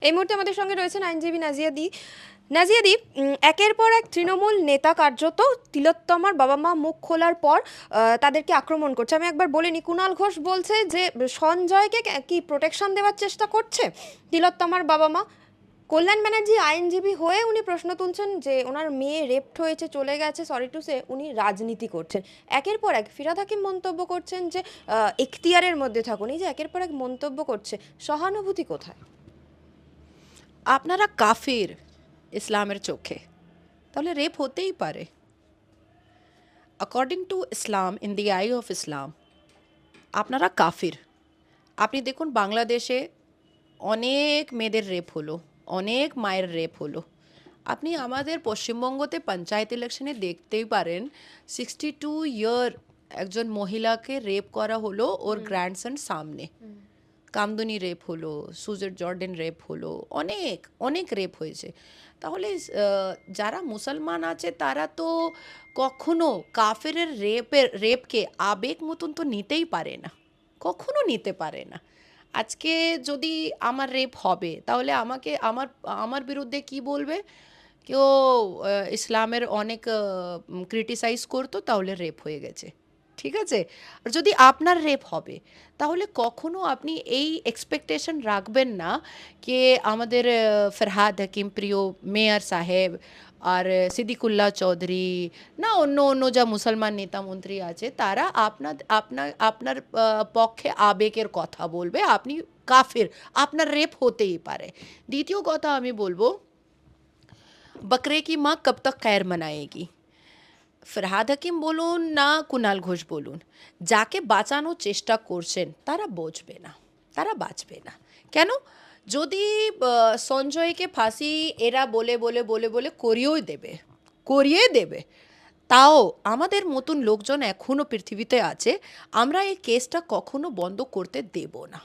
এই মুহূর্তে আমাদের সঙ্গে রয়েছেন আইনজীবী নাজিয়া দি। নাজিয়া দি একের পর এক তৃণমূল নেতা কার্যত তিলোত্তমার বাবা মা মুখ খোলার পর তাদেরকে আক্রমণ করছে। আমি একবার বলিনি, কুণাল ঘোষ বলছে যে, সঞ্জয়কে কে- প্রোটেকশন দেওয়ার চেষ্টা করছে তিলোত্তমার বাবা মা? কল্যাণ ব্যানার্জি আইনজীবী হয়ে উনি প্রশ্ন তুলছেন যে, ওনার মেয়ে রেপড হয়েছে, চলে গেছে সরি টু সে উনি রাজনীতি করছেন। একের পর এক ফিরাদ হাকিম মন্তব্য করছেন যে এখতিয়ারের মধ্যে থাকুন। এই যে একের পর এক মন্তব্য করছে, সহানুভূতি কোথায়? আপনারা কাফির ইসলামের চোখে। তাহলে রেপ হতেই পারে। According to Islam in the eye of Islam আপনারা কাফির। আপনি দেখুন বাংলাদেশে অনেক মেয়েদের রেপ হলো অনেক মায়ের রেপ হলো। আপনি আমাদের পশ্চিমবঙ্গতে পঞ্চায়েত ইলেকশনে দেখতেই পারেন সিক্সটি টু ইয়ার একজন মহিলাকে রেপ করা হলো ওর গ্র্যান্ডসন সামনে। কামদুনি রেপ হলো, সুজের জর্ডেন রেপ হলো, অনেক অনেক রেপ হয়েছে। তাহলে যারা মুসলমান আছে, তারা তো কখনো কাফেরের রেপের, রেপকে আবেগ মতন তো নিতেই পারে না। কখনো নিতে পারে না। আজকে যদি আমার রেপ হবে, তাহলে আমাকে, আমার আমার বিরুদ্ধে কি বলবে? কেউ ইসলামের অনেক ক্রিটিসাইজ করতো, তাহলে রেপ হয়ে গেছে। ঠিক আছে আর যদি আপনার রেপ হবে তাহলে কখনো আপনি এই এক্সপেকটেশন রাখবেন না যে আমাদের আহ, ফরহাদ হাকিম প্রিয় মেয়র সাহেব আর সিদ্দিকুল্লাহ চৌধুরী না অন্য অন্য যা মুসলমান নেতা মন্ত্রী আছে তারা আপনার আপনার আপনার আহ, পক্ষে আবেগের কথা বলবে আপনি কাফির আপনার রেপ হতেই পারে দ্বিতীয় কথা আমি বলবো बकरे की माँ कब तक खैर मनाएगी ফরহাদ হাকিম বলুন না কুনাল ঘোষ বলুন, যাকে বাঁচানোর চেষ্টা করছেন তারা বচবে না, তারা বাঁচবে না। কেন? যদি সঞ্জয়কে ফাঁসি এরা বলে বলে বলে বলে করিয়েও দেবে, করিয়ে দেবে, তাও আমাদের মতন লোকজন এখনও পৃথিবীতে আছে, আমরা এই কেসটা কখনো বন্ধ করতে দেব না।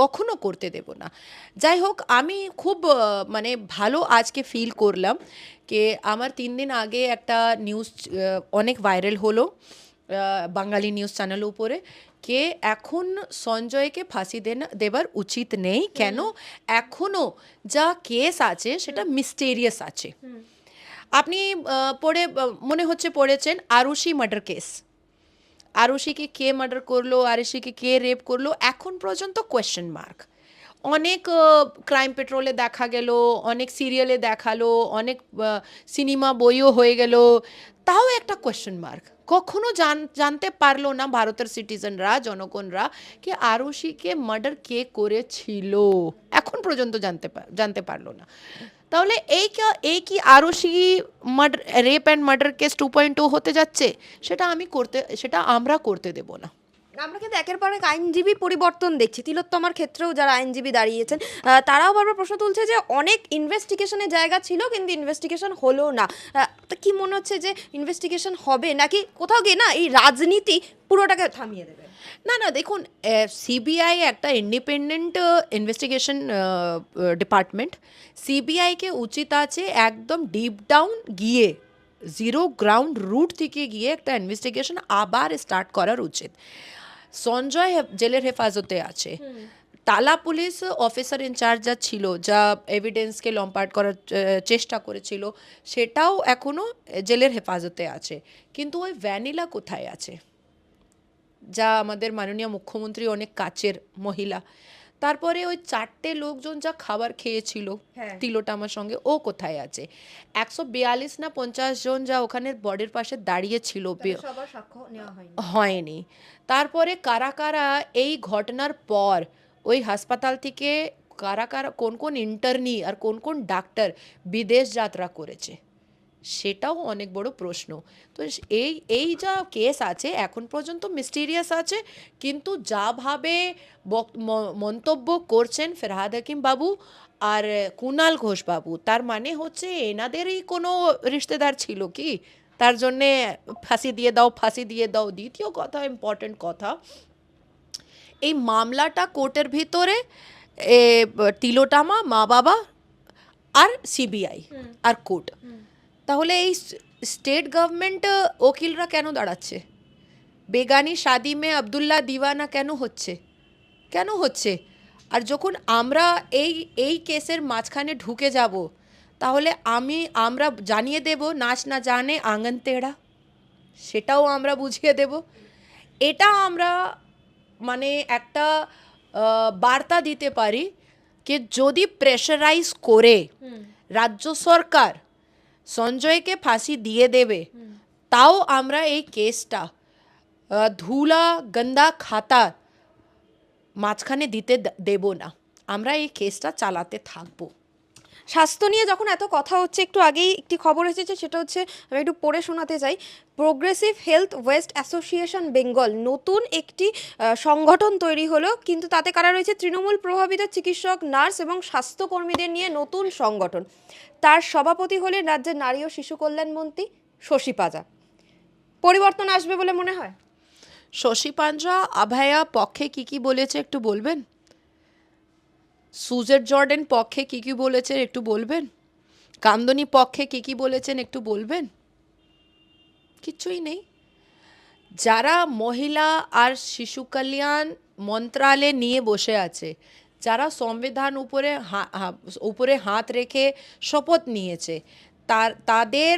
কখনো করতে দেব না। যাই হোক আমি খুব মানে ভালো আজকে ফিল করলাম যে আমার তিন দিন আগে একটা নিউজ অনেক ভাইরাল হলো বাঙালি নিউজ চ্যানেলের উপরে কে এখন সঞ্জয়কে ফাঁসি দেবার উচিত নেই। কেন? এখনও যা কেস আছে সেটা মিস্টেরিয়াস আছে। আপনি পড়ে মনে হচ্ছে পড়েছেন আরুষি মার্ডার কেস আরুষিকে কে মার্ডার করল আরুষিকে কে রেপ করল, এখন পর্যন্ত কোয়েশ্চেন মার্ক অনেক ক্রাইম পেট্রোলে দেখা গেল, অনেক সিরিয়ালে দেখাল, অনেক সিনেমা বইও হয়ে গেল, তাও একটা কোয়েশ্চেন মার্ক কখনো জান, জানতে পারল না ভারতের সিটিজেনরা জনগণরা, কি আরুষিকে মার্ডার কে করেছিল? এখন পর্যন্ত জানতে জানতে পারল না। তাহলে এই কা, এই কি আরও সেই murder rape and murder case two point two হতে যাচ্ছে? সেটা আমি করতে, সেটা আমরা করতে দেবো না। আমরা কিন্তু একের পর এক আইনজীবী পরিবর্তন দেখছি। তিলোত্তমার ক্ষেত্রেও যারা আইনজীবী দাঁড়িয়েছেন তারাও বারবার প্রশ্ন তুলছে যে অনেক ইনভেস্টিগেশনের জায়গা ছিল, কিন্তু ইনভেস্টিগেশন হলো না। তো কি মনে হচ্ছে যে ইনভেস্টিগেশন হবে? নাকি কোথাও গিয়ে না এই রাজনীতি পুরোটাকে থামিয়ে দেবে? না না, দেখুন সিবিআই একটা ইন্ডিপেন্ডেন্ট ইনভেস্টিগেশন ডিপার্টমেন্ট সিবিআইকে উচিত আছে একদম ডিপ ডাউন গিয়ে জিরো গ্রাউন্ড রুট থেকে গিয়ে একটা ইনভেস্টিগেশন আবার স্টার্ট করার উচিত। সঞ্জয় জেলের হেফাজতে আছে। তালা পুলিশ অফিসার ইনচার্জ যা ছিল যা এভিডেন্সকে লম্পাট করার চেষ্টা করেছিল সেটাও এখনও জেলের হেফাজতে আছে। কিন্তু ওই ভ্যানিলা কোথায় আছে? যা আমাদের মাননীয় মুখ্যমন্ত্রী অনেক কাছের মহিলা। তারপরে ওই চারটে লোকজন যা খাবার খেয়েছিল হ্যাঁ। তিলোটামার সঙ্গে ও কোথায় আছে? একশো বিয়াল্লিশ না পঞ্চাশ জন যা ওখানে বডির পাশে দাঁড়িয়ে ছিল হয়নি। তারপরে কারা কারা এই ঘটনার পর ওই হাসপাতাল থেকে কারা কারা কোন কোন ইন্টারনি আর কোন কোন ডাক্তার বিদেশ যাত্রা করেছে? সেটাও অনেক বড় প্রশ্ন। তো এই এই যা কেস আছে এখন পর্যন্ত মিস্টিরিয়াস আছে কিন্তু যাভাবে মন্তব্য করছেন ফেরহাদ হাকিম বাবু আর কুনাল ঘোষ বাবু তার মানে হচ্ছে এনাদেরই কোনো রিশতেদার ছিল কি? তার জন্যে ফাঁসি দিয়ে দাও ফাঁসি দিয়ে দাও দ্বিতীয় কথা ইম্পর্টেন্ট কথা এই মামলাটা কোর্টের ভিতরে তিলোটামা মা বাবা আর সিবিআই আর কোর্ট। তাহলে এই স্টেট গভর্নমেন্ট ওকিলরা কেন দাঁড়াচ্ছে? বেগানি শাদি মে আবদুল্লাহ দিওয়ানা কেন হচ্ছে? কেন হচ্ছে? আর যখন আমরা এই এই কেসের মাঝখানে ঢুকে যাব তাহলে আমি আমরা জানিয়ে দেব নাচ না জানে আঙ্গন তেড়া সেটাও আমরা বুঝিয়ে দেব। এটা আমরা মানে একটা বার্তা দিতে পারি যে যদি প্রেশারাইজ করে রাজ্য সরকার সঞ্জয়কে ফাঁসি দিয়ে দেবে। তাও আমরা এই কেসটা ধুলা গন্দা খাতা মাঝখানে দিতে দেব না। আমরা এই কেসটা চালাতে থাকব। স্বাস্থ্য নিয়ে যখন এত কথা হচ্ছে, একটু আগেই একটি খবর এসেছে, সেটা হচ্ছে আমি একটু পড়ে শোনাতে চাই। Progressive health west association Bengal নতুন একটি সংগঠন তৈরি হলো, কিন্তু তাতে কারা রয়েছে? তৃণমূল প্রভাবিত চিকিৎসক, নার্স এবং স্বাস্থ্যকর্মীদের নিয়ে নতুন সংগঠন। তার সভাপতি হলেন রাজ্যের নারী ও শিশু কল্যাণ মন্ত্রী শশী পাজা। পরিবর্তন আসবে বলে মনে হয়? শশী পাঞ্জা আভায়া, পক্ষে কি কি বলেছে একটু বলবেন? সুজেট জর্ডেন পক্ষে কি কি বলেছেন একটু বলবেন? কান্দনী পক্ষে কি কি বলেছেন একটু বলবেন? কিচ্ছুই নেই। যারা মহিলা আর শিশু কল্যাণ মন্ত্রালয় নিয়ে বসে আছে যারা সংবিধান উপরে উপরে হাত রেখে শপথ নিয়েছে, তার, তাদের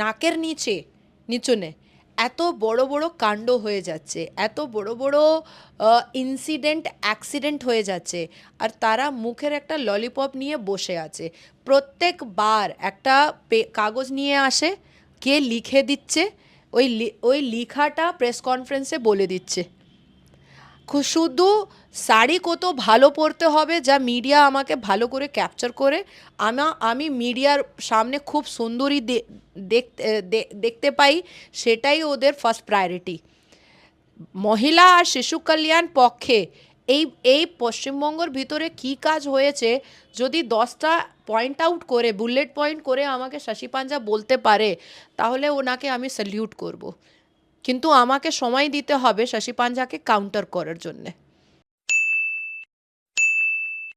নাকের নিচে, নিচনে এত বড় বড় কাণ্ড হয়ে যাচ্ছে, এত বড় বড় ইনসিডেন্ট অ্যাক্সিডেন্ট হয়ে যাচ্ছে, আর তারা মুখের একটা ললিপপ নিয়ে বসে আছে। প্রত্যেকবার একটা কাগজ নিয়ে আসে, কে লিখে দিচ্ছে, ওই ওই লিখাটা প্রেস কনফারেন্সে বলে দিচ্ছে। শুধু শাড়ি কত ভালো পরতে হবে, যা মিডিয়া আমাকে ভালো করে ক্যাপচার করে। আমা, আমি মিডিয়ার সামনে খুব সুন্দরী দেখতে পাই, সেটাই ওদের ফার্স্ট প্রায়োরিটি মহিলা আর শিশু কল্যাণ পক্ষে এই এই পশ্চিমবঙ্গের ভিতরে কি কাজ হয়েছে, যদি দশটা পয়েন্ট আউট করে বুলেট পয়েন্ট করে আমাকে শশী পাঞ্জা বলতে পারে, তাহলে ওনাকে আমি স্যালিউট করব। কিন্তু আমাকে সময় দিতে হবে শশী পাঞ্জাকে কাউন্টার করার জন্যে।